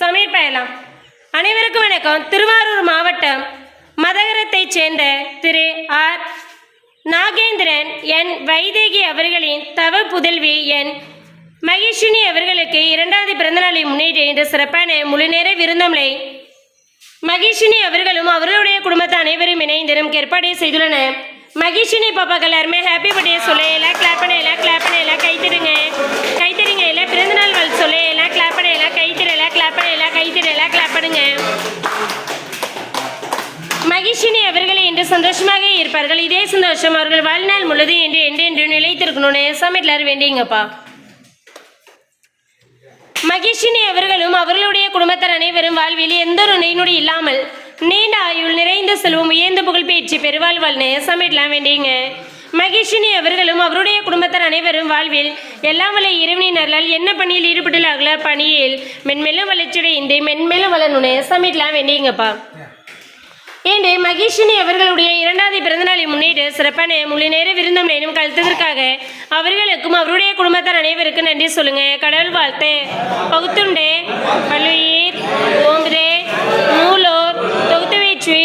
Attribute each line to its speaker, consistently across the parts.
Speaker 1: சமீர் பயலாம் அனைவருக்கும் வணக்கம். திருவாரூர் மாவட்டம் மதகரத்தைச் சேர்ந்த திரு ஆர். நாகேந்திரன் என். வைதேகி அவர்களின் தவ புதல்வி என். மகிஷினி அவர்களுக்கு இரண்டாவது பிறந்தநாளை முன்னிட்டு இன்று சிறப்பான முழுநேர விருந்தமலை மகிஷினி அவர்களும் அவர்களுடைய குடும்பத்தை அனைவரும் இணைந்திரும் ஏற்பாடு செய்துள்ளனர் மகிஷினி பாப்பாக்கள் எல்லாருமே ஹாப்பி பர்த்டே சொல்ல. எல்லாம் கிளாப் பண்ண. எல்லாம் சந்தோஷமாக இருப்பார்கள். இதே சந்தோஷம் அவர்கள் வாழ்நாள் முழுது என்று என்றென்று நிலைத்திருக்கணும்னு சமையலார் வேண்டிங்கப்பா மகிஷினி அவர்களும் அவர்களுடைய குடும்பத்தார் அனைவரும் வாழ்வில் எந்த ஒரு நெய்நொடி இல்லாமல் நீண்ட ஆயுள் நிறைந்த செல்வம் உயர்ந்த புகழ் பேச்சு பெருவாழ்வாழ்னு சமையலாம் வேண்டிங்க மகிஷினி அவர்களும் அவருடைய குடும்பத்தார் அனைவரும் வாழ்வில் எல்லாம் வல்ல இறைவனின் என்ன பணியில் ஈடுபட்டுள்ளார்களோ பணியில் மென்மேலும் வளர்ச்சியடைந்து மென்மேலும் வளரணும்னு சமையலாம் வேண்டிங்கப்பா இன்று மகிஷினி அவர்களுடைய இரண்டாவது பிறந்தநாளை முன்னிட்டு சிறப்பான முழு நேர விருந்தம் நேரம் கழித்ததற்காக அவர்களுக்கும் அவருடைய குடும்பத்தார் அனைவருக்கும் நன்றி சொல்லுங்க. கடவுள் வாழ்த்து. பகுத்துண்டே பல்லுயிர் ஓம்புதே நூலோர் தொகுத்து வீச்சு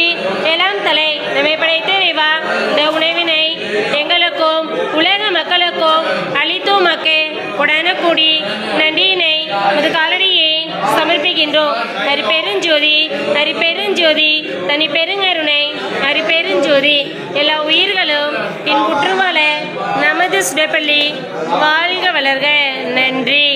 Speaker 1: எல்லாம் தலை. நம்மை படைத்த இறைவா இந்த உணவினை எங்களுக்கும் உலக மக்களுக்கும் அளித்தோமாக்கே. மக்கே நன்றியினை முது காலடியே சமர்ப்பிக்கின்றோம். ஹரி பெருஞ்சோதி பெருஞ்சோதி தனி பெருங்கருணை ஹரி பெருஞ்சோதி எல்லா உயிர்களும் இன்புற்று வாழ நமது சுடப்பள்ளி வாழ்க வளர்க. நன்றி.